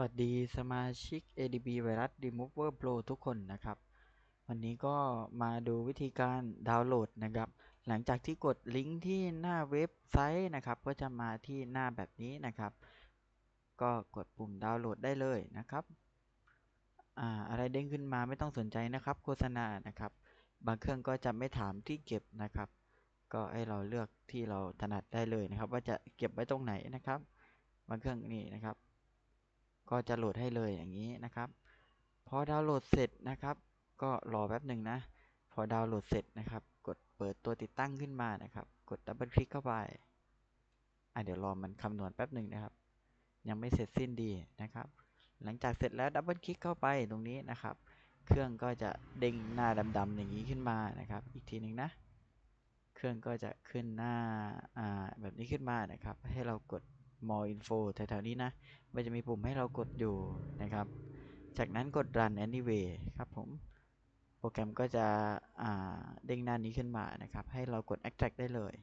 วัสดีสมาชิก ADB Virus Remover Pro ทุกคนนะครับ วันนี้ก็มาดูวิธีการดาวน์โหลดนะครับ หลังจากที่กดลิงก์ที่หน้าเว็บไซต์นะครับ ก็จะมาที่หน้าแบบนี้นะครับ ก็กดปุ่มดาวน์โหลดได้เลยนะครับอ่าอะไรเด้งขึ้นมาไม่ต้องสนใจนะครับ โฆษณานะครับ บางเครื่องก็จะไม่ถามที่เก็บนะครับ ก็ให้เราเลือกที่เราถนัดได้เลยนะครับ ว่าจะเก็บไว้ตรงไหนนะครับ บางเครื่องนี่นะครับ ก็จะโหลดให้เลยอย่างนี้นะครับพอดาวน์โหลดเสร็จนะครับ ก็รอแป๊บหนึ่งนะ พอดาวน์โหลดเสร็จนะครับ กดเปิดตัวติดตั้งขึ้นมานะครับ กดดับเบิลคลิกเข้าไปอะเดี๋ยวรอมันคำนวณแป๊บหนึ่งนะครับ ยังไม่เสร็จสิ้นดีนะครับ หลังจากเสร็จแล้วดับเบิลคลิกเข้าไปตรงนี้นะครับ เครื่องก็จะเด้งหน้าดำๆอย่างนี้ขึ้นมานะครับ อีกทีหนึ่งนะเครื่องก็จะขึ้นหน้าอ่าแบบนี้ขึ้นมานะครับ ให้เรากด more info แถวๆนี้นะ มันจะมีปุ่มให้เรากดอยู่นะครับ จากนั้นกด run anyway ครับผม โปรแกรมก็จะเด้งหน้านี้ขึ้นมานะครับ ให้เรากด extract ได้เลย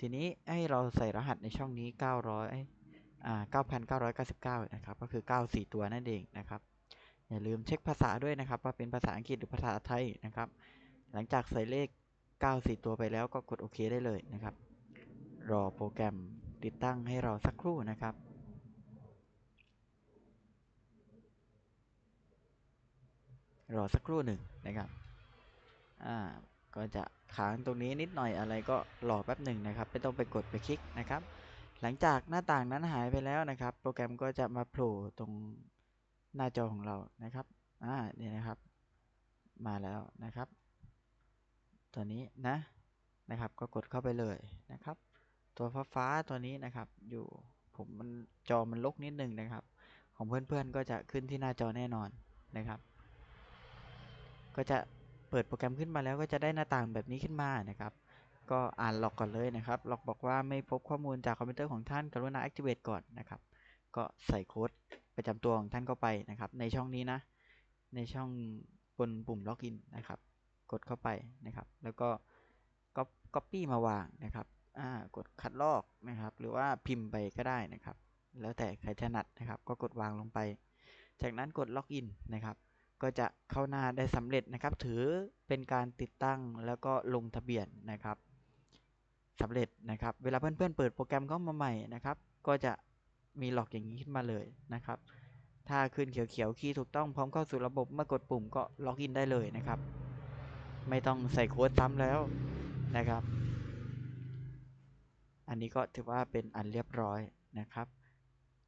ทีนี้ให้เราใส่รหัสในช่องนี้ 900อ่า9,999 นะครับ ก็คือ 94 ตัวนั่นเองนะครับ อย่าลืมเช็คภาษาด้วยนะครับ ว่าเป็นภาษาอังกฤษหรือภาษาไทยนะครับ หลังจากใส่เลข 94 ตัวไปแล้วก็กดโอเคได้เลยนะครับ รอโปรแกรม ติดตั้งให้เราสักครู่นะครับรอสักครู่หนึ่งนะครับ อ่า ก็จะค้างตรงนี้นิดหน่อยอะไรก็รอแป๊บหนึ่งนะครับ ไม่ต้องไปกดไปคลิกนะครับ หลังจากหน้าต่างนั้นหายไปแล้วนะครับ โปรแกรมก็จะมาโผล่ตรงหน้าจอของเรานะครับ อ่า นี่นะครับ มาแล้วนะครับ ตัวนี้นะ นะครับ ก็กดเข้าไปเลยนะครับ ตัวฟ้าฟ้าๆตัวนี้นะครับ อยู่ผมมันจอมันลกนิดนึงนะครับ ของเพื่อนๆก็จะขึ้นที่หน้าจอแน่นอนนะครับ ก็จะเปิดโปรแกรมขึ้นมาแล้วก็จะได้หน้าต่างแบบนี้ขึ้นมานะครับ ก็อ่านล็อกก่อนเลยนะครับล็อกบอกว่าไม่พบข้อมูลจากคอมพิวเตอร์ของท่านกรุณา activate ก่อนนะครับ ก็ใส่โค้ดประจำตัวของท่านเข้าไปนะครับ ในช่องนี้นะ ในช่องบนปุ่มล็อกอินนะครับ กดเข้าไปนะครับ แล้วก็ก๊อปปี้มาวางนะครับ กดคัดลอกนะครับ หรือว่าพิมพ์ไปก็ได้นะครับ แล้วแต่ใครถนัดนะครับ ก็กดวางลงไป จากนั้นกดล็อกอินนะครับ ก็จะเข้าหน้าได้สำเร็จนะครับ ถือเป็นการติดตั้งแล้วก็ลงทะเบียนนะครับสำเร็จนะครับ เวลาเพื่อนๆเปิดโปรแกรมเข้ามาใหม่นะครับ ก็จะมีหลอกอย่างนี้ขึ้นมาเลยนะครับ ถ้าขึ้นเขียวๆ คีย์ถูกต้องพร้อมเข้าสู่ระบบเมื่อกดปุ่มก็ล็อกอินได้เลยนะครับ ไม่ต้องใส่โค้ดซ้ำแล้วนะครับ อันนี้ก็ถือว่าเป็นอันเรียบร้อยนะครับ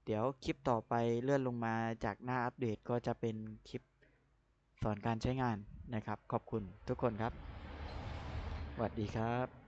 เดี๋ยวคลิปต่อไปเลื่อนลงมาจากหน้าอัปเดตก็จะเป็นคลิปสอนการใช้งานนะครับ ขอบคุณทุกคนครับสวัสดีครับ